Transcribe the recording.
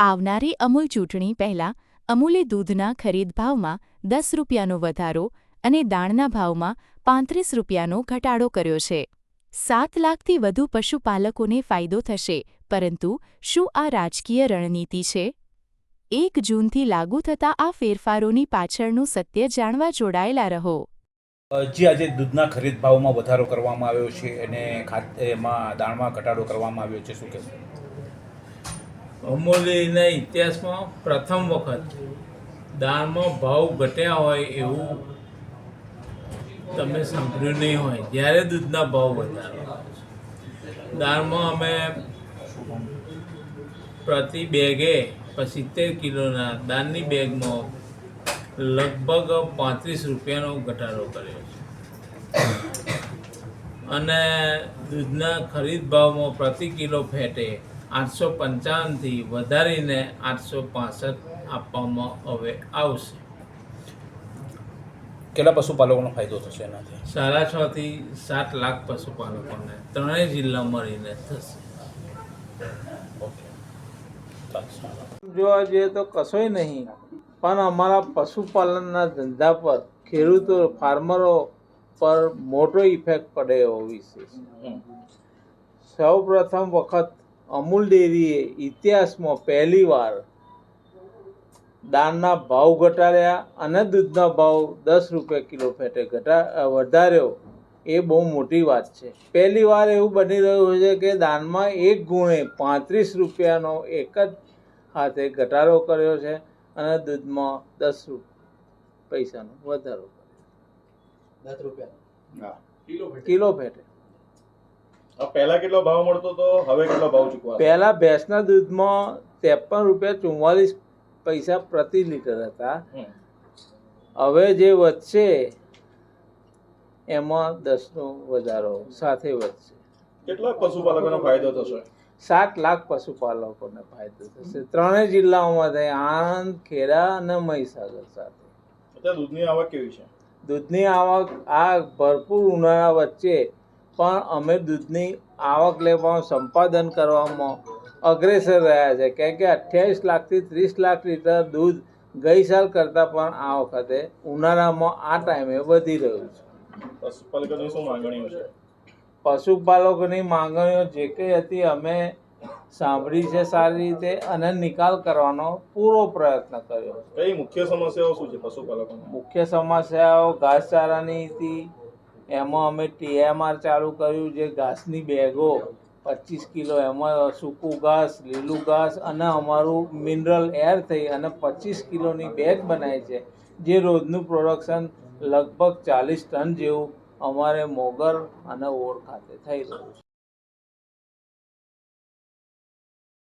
આવનારી અમૂલ ચૂંટણી પહેલા અમૂલે દૂધના ખરીદ ભાવમાં દસ રૂપિયાનો વધારો અને દાણના ભાવમાં પાંત્રીસ રૂપિયાનો ઘટાડો કર્યો છે. સાત લાખથી વધુ પશુપાલકોને ફાયદો થશે, પરંતુ શું આ રાજકીય રણનીતિ છે? એક જૂનથી લાગુ થતા આ ફેરફારોની પાછળનું સત્ય જાણવા જોડાયેલા રહો. જી આજે દૂધના ખરીદ વધારો કરવામાં આવ્યો છે અને ખાત દાણમાં ઘટાડો કરવામાં આવ્યો છે, શું કહેશો? અમૂલ્યના ઇતિહાસમાં પ્રથમ વખત દાળમાં ભાવ ઘટ્યા હોય એવું તમે સાંભળ્યું નહીં હોય જ્યારે દૂધના ભાવ વધારો દાળમાં અમે પ્રતિ બેગે સિત્તેર કિલોના દાળની બેગમાં લગભગ પાંત્રીસ રૂપિયાનો ઘટાડો કર્યો છે. અને દૂધના ખરીદ ભાવમાં પ્રતિ કિલો ફેટે આઠસો પંચાવનથી વધારીને આઠસો પાસઠ આપવામાં હવે આવશે. કેટલા પશુપાલકોનો ફાયદો થશે એનાથી? સાડા છ થી સાત લાખ પશુપાલકોને ત્રણેય જિલ્લા મળીને થશે. જોવા જઈએ તો કશોય નહીં પણ અમારા પશુપાલનના ધંધા પર ખેડૂતો ફાર્મરો પર મોટો ઇફેક્ટ પડે એવો વિશે છે સૌ પ્રથમ વખત અમૂલ ડેરીએ ઇતિહાસમાં પહેલીવાર દાણના ભાવ ઘટાડ્યા અને દૂધના ભાવ દસ રૂપિયા કિલો ફેટે ઘટા વધાર્યો. એ બહુ મોટી વાત છે. પહેલી વાર એવું બની રહ્યું છે કે દાનમાં એક ગુણે પાંત્રીસ રૂપિયાનો એક જ હાથે ઘટાડો કર્યો છે અને દૂધમાં દસ રૂપ પૈસાનો વધારો દસ રૂપિયા. હા. કિલો ફેટે. પહેલા કેટલો ભાવ મળતો હતો હવે કેટલો ભાવ ચૂકવા પહેલા ભેંસના દૂધમાં ત્રેપન રૂપિયા ચુમ્માલીસ પૈસા પ્રતિ લીટર હતા. હવે જે વધશે એમાં દસનો વધારો સાથે વધશે. કેટલા પશુપાલકોનો ફાયદો થશે? સાત લાખ પશુપાલકોને ફાયદો થશે. ત્રણેય જિલ્લાઓમાં થાય આણંદ ખેડા અને મહીસાગર સાથે. દૂધની આવક કેવી છે? દૂધની આવક આ ભરપૂર ઉનાળા વચ્ચે પણ અમે દૂધની આવક લેવામાં સંપાદન કરવામાં અગ્રેસર રહ્યા છે. કેમ કે અઠ્યાવીસ લાખથી ત્રીસ લાખ લીટર દૂધ ગઈ સાલ કરતાં પણ આ વખતે ઉનાળામાં આ ટાઈમે વધી રહ્યું છે. પશુપાલકોની શું માંગણીઓ છે? પશુપાલકોની માંગણીઓ જે કંઈ હતી અમે સાંભળી છે સારી રીતે અને નિકાલ કરવાનો પૂરો પ્રયત્ન કર્યો કઈ મુખ્ય સમસ્યાઓ શું છે પશુપાલકોની મુખ્ય સમસ્યાઓ ઘાસચારાની હતી એમાં અમે ટીએમઆર ચાલુ કર્યું જે ઘાસની બેગો, પચીસ કિલો એમાં સૂકું ઘાસ, લીલું ઘાસ અને અમારું મિનરલ એર થઈ અને પચીસ કિલોની બેગ બનાવી છે, જે રોજનું પ્રોડક્શન લગભગ ચાલીસ ટન જેવું અમારે મોગર અને ઓર ખાતે થઈ રહ્યું છે.